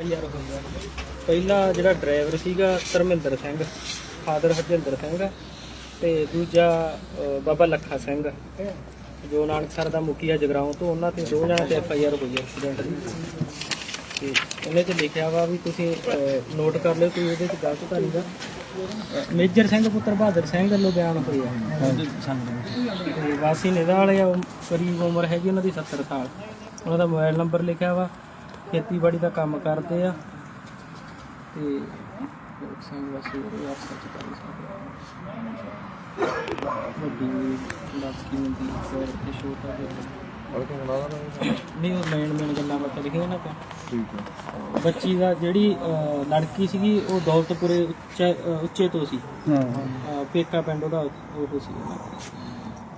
ਪਹਿਲਾ ਜਿਹੜਾ ਡਰਾਈਵਰ ਸੀਗਾ ਧਰਮਿੰਦਰ ਸਿੰਘ ਫਾਦਰ ਹਰਜਿੰਦਰ ਸਿੰਘ ਤੇ ਦੂਜਾ ਬਾਬਾ ਲੱਖਾ ਸਿੰਘ। ਜੋ ਨਾਨਕਸਰ ਦਾ ਮੁਖੀਆ ਜਗਰਾਉਂ ਤੋਂ ਉਹਨਾਂ ਤੇ ਦੋ ਜਣਾਂ ਤੇ ਐਫ ਆਈ ਆਰ ਹੋਈ ਐਕਸੀਡੈਂਟ ਦੀ। ਤੇ ਉਹਨੇ ਤੇ ਲਿਖਿਆ ਵਾ ਵੀ ਤੁਸੀਂ ਨੋਟ ਕਰ ਲਿਓ ਕੋਈ ਇਹਦੇ ਚ ਗਲਤ ਤਾਂ ਨਹੀਂਗਾ ਮੇਜਰ ਸਿੰਘ ਪੁੱਤਰ ਬਹਾਦਰ ਸਿੰਘ ਵੱਲੋਂ ਬਿਆਨ ਹੋਇਆ। ਤੇ ਵਾਸੀ ਨਿਦਾ ਵਾਲੇ ਆ, ਕਰੀਬ ਉਮਰ ਹੈਗੀ ਉਹਨਾਂ ਦੀ 70 ਸਾਲ। ਉਹਨਾਂ ਦਾ ਮੋਬਾਈਲ ਨੰਬਰ ਲਿਖਿਆ ਵਾ। ਖੇਤੀਬਾੜੀ ਦਾ ਕੰਮ ਕਰਦੇ ਆ। ਤੇ ਲੋਕ ਸਿੰਘ ਵਾਸੀ ਉਹ ਯਾਰ ਸੱਚ ਕਰੀ ਸਕਦੇ ਵੱਡੀ ਦੱਸ ਕੀ ਹੁੰਦੀ ਹੋਰ ਤੇ ਛੋਟਾ ਜਿਹਾ ਨਹੀਂ ਉਹ ਮੇਨ ਮੇਨ ਗੱਲਾਂ ਬਾਤਾਂ ਲਿਖੀਆਂ ਨਾ ਆਪਾਂ ਠੀਕ ਹੈ ਬੱਚੀ ਦਾ ਜਿਹੜੀ ਲੜਕੀ ਸੀਗੀ ਉਹ ਦੌਲਤਪੁਰੇ ਉੱਚੇ ਤੋਂ ਸੀ। ਹਾਂ। ਪੇਕਾ ਪਿੰਡ ਉਹਦਾ ਉਹ ਸੀ।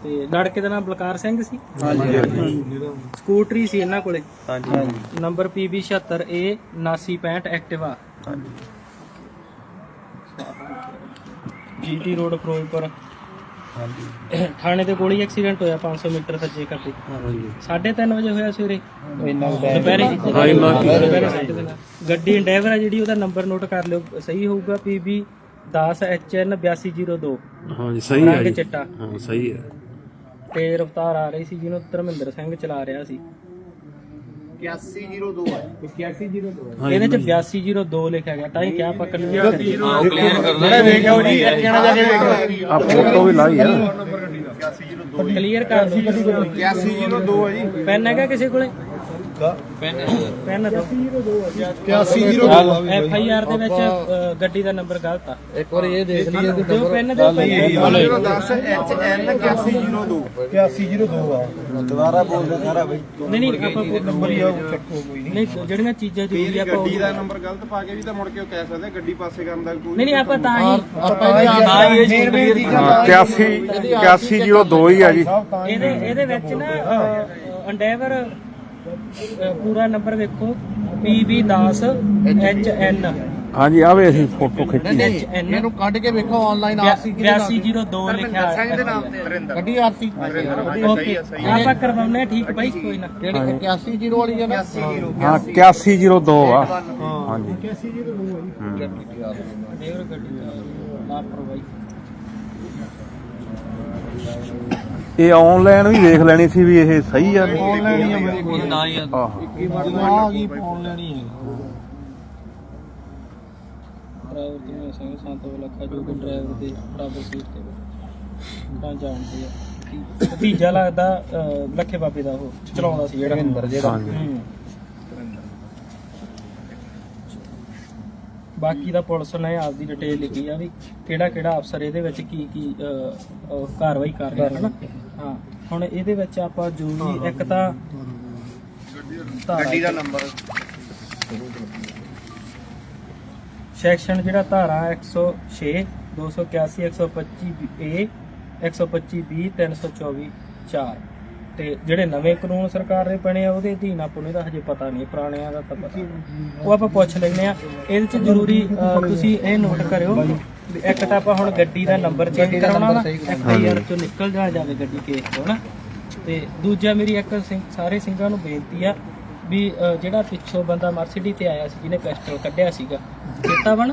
ਤੇ ਲੜਕੇ ਦਾ ਨਾਮ ਬਲਕਾਰ ਸਿੰਘ ਸੀ। ਹਾਂਜੀ ਸਕੂਟਰੀ ਸੀ ਇਹਨਾਂ ਕੋਲੇ। ਹਾਂਜੀ number PB 76 A 7965 Activa. GT road Firozpur. ਹਾਂਜੀ। ਥਾਣੇ ਦੇ ਕੋਲ ਹੀ ਐਕਸੀਡੈਂਟ ਹੋਇਆ 500 ਮੀਟਰ ਸੱਜੇ ਕਰਦੇ ਹਾਂਜੀ। 3:30 ਵਜੇ ਹੋਇਆ ਸਵੇਰੇ। ਦੁਪਹਿਰੇ। ਗੱਡੀ ਡਰਾਈਵਰ ਆ ਜਿਹੜੀ ਉਹਦਾ ਨੰਬਰ ਨੋਟ ਕਰ ਲਿਓ। ਸਹੀ ਹੋਊਗਾ PB 10 HN 8202 ਹਾਂਜੀ ਸਹੀ ਹੈ ਚਿੱਟਾ। ਹਾਂ ਸਹੀ ਹੈ। ਤੇ ਰਫਤਾਰ ਆ ਰਹੀ ਸੀ ਜਿਹਨੂੰ ਧਰਮਿੰਦਰ ਸਿੰਘ ਚਲਾ ਰਿਹਾ ਸੀ। 8102 ਹੈ 8102 ਹਾਂ ਇਹਦੇ ਚ 8202 ਲਿਖਿਆ ਗਿਆ ਤਾਂ ਹੀ ਕਿਹਾ ਆਪਾਂ ਕਲੀਅਰ ਕਰੀਏ ਮੈਂ ਵੇਖਿਆ ਜੀ ਇੱਥੇ ਨਾ ਜਾ ਕੇ ਵੇਖਿਆ ਆ ਫੋਟੋ ਵੀ ਲਾਈ ਆ। ਕਲੀਅਰ ਕਰ ਦਿਓ 8102 ਹੈ ਜੀ। ਪੈਨ ਹੈਗਾ ਕਿਸੇ ਕੋਲੇ? ਪੈਨ ਪੈਨ ਦੋ। 8102 ਐਫ ਆਈ ਆਰ ਦੇ ਵਿੱਚ ਅ, ਗੱਡੀ ਦਾ ਨੰਬਰ ਗਲਤ ਆ। ਇੱਕ ਵਾਰ ਇਹ ਦੇਖ ਲਈਏ ਕਿ ਦਿਓ ਪੈਨ ਦਿਓ ਪੈਨ 10 HN 8102 8102 ਆ? ਦੁਬਾਰਾ ਬੋਲ ਦੇ ਸਾਰਾ ਬਈ। ਨਹੀਂ ਨਹੀਂ ਆਪਾਂ ਕੋਈ ਨੰਬਰ ਹੀ ਆ ਉਹ ਚੱਕੋ ਕੋਈ ਨਹੀਂ। ਨਹੀਂ ਜਿਹੜੀਆਂ ਚੀਜ਼ਾਂ ਜ਼ਰੂਰੀ ਆ ਗੱਡੀ ਦਾ ਨੰਬਰ ਗਲਤ ਪਾ ਕੇ ਵੀ ਤਾਂ ਮੁੜ ਕੇ ਉਹ ਕਹਿ ਸਕਦੇ ਆ, ਗੱਡੀ ਪਾਸੇ ਕਰਨ ਦਾ ਕੋਈ ਨਹੀਂ ਨਹੀਂ ਆਪਾਂ ਤਾਂ ਹੀ ਆਪਾਂ ਇਹ ਚੀਜ਼ ਹਾਂ 81 8102 ਹੀ ਆ ਜੀ। ਇਹਦੇ ਇਹਦੇ ਵਿੱਚ ਨਾ ਅੰਡੇਵਰ ਪੂਰਾ ਨੰਬਰ ਵੇਖੋ PB 10 HN ਹਾਂਜੀ ਆਵੇ ਅਸੀਂ ਫੋਟੋ ਖਿੱਚੀ HN ਇਹਨੂੰ ਕੱਢ ਕੇ ਵੇਖੋ ਆਨਲਾਈਨ ਆਰਸੀ 8202 ਲਿਖਿਆ ਹੈ। ਗੱਡੀ ਆਰਸੀ? ਓਕੇ ਆਪਾਂ ਕਰਵਾਉਨੇ ਆ, ਠੀਕ ਬਾਈ ਕੋਈ ਨਾ। ਕਿਹੜੀ 8102 ਵਾਲੀ ਹੈ ਨਾ। ਹਾਂ 8102 ਆ। ਹਾਂਜੀ। ਡੇਵਰ ਗੱਡੀ ਦਾ ਲਾਪਰਵਾਹੀ। ਇਹ ਆਨਲਾਈਨ ਵੀ ਦੇਖ ਲੈਣੀ ਸੀ ਵੀ ਇਹ ਸਹੀ ਆ। ਆਨਲਾਈਨ ਹੀ ਆ ਮੇਰੇ ਕੋਲ ਨਾ ਹੀ ਆਹੋ। ਆ ਗਈ ਆਨਲਾਈਨ ਹੀ ਹੈ ਡਰਾਈਵਰ ਕਿਵੇਂ ਸਿੰਘ ਸੰਤੋ ਲੱਖਾ ਜੋ ਕਿ ਡਰਾਈਵਰ ਦੇ ਬਰਾਬਰ ਸੀਟ ਤੇ। ਤਾਂ ਜਾਣਦੇ ਆ ਭਤੀਜਾ ਲੱਗਦਾ ਲੱਖੇ ਬਾਬੇ ਦਾ ਉਹ ਚਲਾਉਂਦਾ ਸੀ ਜਿਹੜਾ। ਰਵਿੰਦਰ ਜਿਹੜਾ। ਬਾਕੀ ਦਾ ਪੁਲਿਸ ਨੇ ਆਪਦੀ ਡਿਟੇਲ ਲਿਖੀ ਆ ਵੀ ਕਿਹੜਾ ਕਿਹੜਾ ਅਫਸਰ ਇਹਦੇ ਵਿੱਚ ਕੀ ਕੀ ਕਾਰਵਾਈ ਕਰ ਰਿਹਾ ਹੈ ਨਾ ਹਾਂ। ਹੁਣ ਇਹਦੇ ਵਿੱਚ ਆਪਾਂ ਜ਼ਰੂਰੀ ਇੱਕ ਤਾਂ ਗੱਡੀ ਦਾ ਨੰਬਰ ਸੈਕਸ਼ਨ ਜਿਹੜਾ ਧਾਰਾ 106 281 125 ਏ 125 ਬੀ 324 4 ਤੇ ਜਿਹੜੇ ਨਵੇਂ ਕਾਨੂੰਨ ਸਰਕਾਰ ਦੇ ਬਣੇ ਆ, ਉਹਦੇ ਅਧੀਨ ਆਪਾਂ ਨੂੰ ਇਹਦਾ ਹਜੇ ਪਤਾ ਨਹੀਂ, ਪੁਰਾਣਿਆਂ ਦਾ ਤਾਂ ਪਤਾ। ਉਹ ਆਪਾਂ ਪੁੱਛ ਲੈਂਦੇ ਆ ਇਹਦੇ ਚ ਜ਼ਰੂਰੀ ਤੁਸੀਂ ਇਹ ਨੋਟ ਕਰਿਓ ਇੱਕ ਤਾਂ ਆਪਾਂ ਹੁਣ ਗੱਡੀ ਦਾ ਨੰਬਰ ਚੇਂਜ ਕਰਾਉਣਾ ਵਾ ਐਫ ਚੋਂ ਨਿਕਲ ਜਾਣਾ ਜਾਵੇ ਗੱਡੀ ਕੇਸ ਤੋਂ ਨਾ। ਤੇ ਦੂਜਾ ਮੇਰੀ ਇੱਕ ਸਾਰੇ ਸਿੰਘਾਂ ਨੂੰ ਬੇਨਤੀ ਆ ਵੀ ਜਿਹੜਾ ਪਿੱਛੋਂ ਬੰਦਾ ਮਰਸੀਡੀ ਤੇ ਆਇਆ ਸੀ, ਜਿਹਨੇ ਪਿਸਟਲ ਕੱਢਿਆ ਸੀਗਾ, ਚੇਤਾ ਬਣ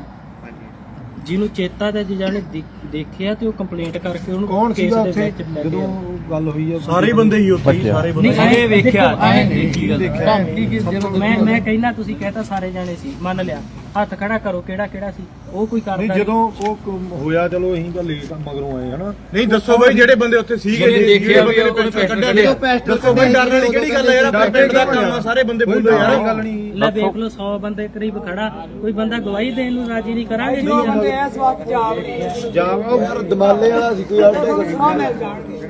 ਜਿਹਨੂੰ ਚੇਤਾ ਤੇ ਜਿਹਨੇ ਦੇਖਿਆ ਤੇ ਉਹ ਕੰਪਲੇਂਟ ਕਰਕੇ ਉਹਨੂੰ ਕੌਣ ਕੇਸ ਸੀਗਾ ਉੱਥੇ? ਜਦੋਂ ਗੱਲ ਹੋਈ ਹੈ ਸਾਰੇ ਬੰਦੇ ਹੀ ਉੱਥੇ ਹੀ ਸਾਰੇ ਬੰਦੇ ਨਹੀਂ ਇਹ ਵੇਖਿਆ ਧਮਕੀ ਕਿ ਜਦੋਂ ਮੈਂ ਮੈਂ ਕਹਿੰਦਾ ਤੁਸੀਂ ਕਹਿੰਦਾ ਸਾਰੇ ਜਾਣੇ ਸੀ ਮੰਨ ਲਿਆ। ਹੱਥ ਖੜਾ ਕਰੋ ਕਿਹੜਾ ਕਿਹੜਾ ਸੀ? ਉਹ ਕੋਈ ਕਰਦਾ ਨਹੀਂ। ਜਦੋਂ ਉਹ ਕ- ਹੋਇਆ ਚਲੋ ਅਸੀਂ ਤਾਂ ਲੇਟ ਮਗਰੋਂ ਆਏ ਹਨਾ? ਨਹੀਂ ਦੱਸੋ ਬਾਈ ਜਿਹੜੇ ਬੰਦੇ ਉੱਥੇ ਸੀਗੇ ਜਿਹੜੇ ਦੇਖਿਆ ਵੀ ਬੰਦੇ ਉਹ ਨੇ ਪੈਸਟਲ ਕੱਢਿਆ ਕੱਢਿਆ। ਦੱਸੋ ਬਾਈ ਡਰਨ ਵਾਲੀ ਕਿਹੜੀ ਗੱਲ ਹੈ ਯਾਰ ਆਪਣੇ ਪਿੰਡ ਦਾ ਕੰਮ ਆ ਸਾਰੇ ਬੰਦੇ ਬੋਲੋ ਯਾਰ। ਗੱਲ ਨਹੀਂ। ਲੈ ਦੇਖ ਲਓ 100 ਬੰਦੇ ਕਰੀਬ ਖੜਾ। ਕੋਈ ਬੰਦਾ ਗਵਾਹੀ ਦੇਣ ਨੂੰ ਰਾਜੀ ਨਹੀਂ ਕਰਾਂਗੇ ਇਸ ਵਕਤ ਜਾਵਾ ਦਮਾਲੇ ਵਾਲਾ ਸੀ ਕੋਈ ਆਲਟੋ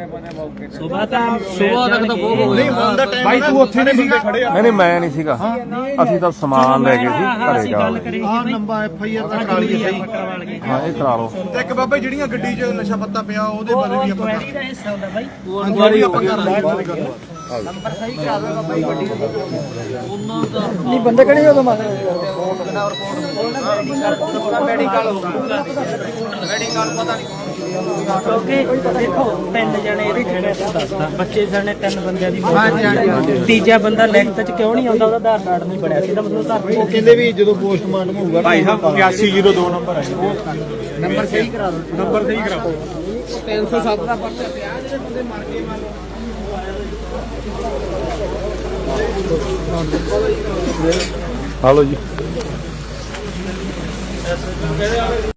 ਸੁਬਾਹ ਤੱਕ ਸੁਬਾਹ ਤੱਕ ਤਾਂ ਬਹੁਤ ਨਹੀਂ ਹੁਣ ਦਾ ਟਾਈਮ ਬਾਈ ਤੂੰ ਉੱਥੇ ਨਹੀਂ ਬੰਦੇ ਖੜੇ ਆ। ਨਹੀਂ ਨਹੀਂ ਮੈਂ ਨਹੀਂ ਸੀਗਾ। ਅਸੀਂ ਤਾਂ ਸਮਾਨ ਲੈ ਗਏ ਸੀ ਘਰੇ ਅਸੀਂ ਜਾ ਆਹ ਨੰਬਰ ਐਫ ਆਈ ਆਰ ਤਾਂ ਕਰਾ ਲਈ ਸਹੀ ਹਾਂ ਇਹ ਕਰਾ ਲਓ। ਤੇ ਇੱਕ ਬਾਬਾ ਜਿਹੜੀਆਂ ਗੱਡੀ 'ਚ ਨਸ਼ਾ ਪੱਤਾ ਪਿਆ ਉਹਦੇ ਬਾਰੇ ਵੀ ਆਪਾਂ ਕੁਐਰੀ ਦਾ ਹਿੱਸਾ ਹੁੰਦਾ ਬਾਈ। ਇਨਕੁਆਇਰੀ ਆਪਾਂ ਕਰ ਲਾਂਗੇ ਨਹੀਂ ਬੰਦੇ ਕਿਹੜੇ ਉਦੋਂ ਮਾਰ ਮੈਡੀਕਲ ਮੈਡੀਕਲ ਪਤਾ ਨਹੀਂ ਕਿਉਂਕਿ ਦੇਖੋ ਤਿੰਨ ਜਣੇ ਇਹਦੇ ਜਿਹੜੇ ਦੱਸਦਾ ਬੱਚੇ ਸਣੇ ਤਿੰਨ ਬੰਦਿਆਂ ਦੀ ਤੀਜਾ ਬੰਦਾ ਲਿਖਤ ਚ ਕਿਉਂ ਨਹੀਂ ਆਉਂਦਾ ਉਹਦਾ ਆਧਾਰ ਕਾਰਡ ਨਹੀਂ ਬਣਿਆ ਸੀ। ਮਤਲਬ ਆਧਾਰ ਉਹ ਕਹਿੰਦੇ ਵੀ ਜਦੋਂ ਪੋਸਟਮਾਰਟਮ ਹੋਊਗਾ ਭਾਈ ਸਾਹਿਬ 8102 ਨੰਬਰ ਹੈ ਨੰਬਰ ਸਹੀ ਕਰਾ ਦਿਓ। ਨੰਬਰ ਸਹੀ ਕਰਾਓ 307 ਦਾ ਪਰਚਾ ਪਿਆ ਜਿਹੜੇ ਬੰਦੇ ਮਰ ਗਏ ਹਾਲੋ ਜੀ।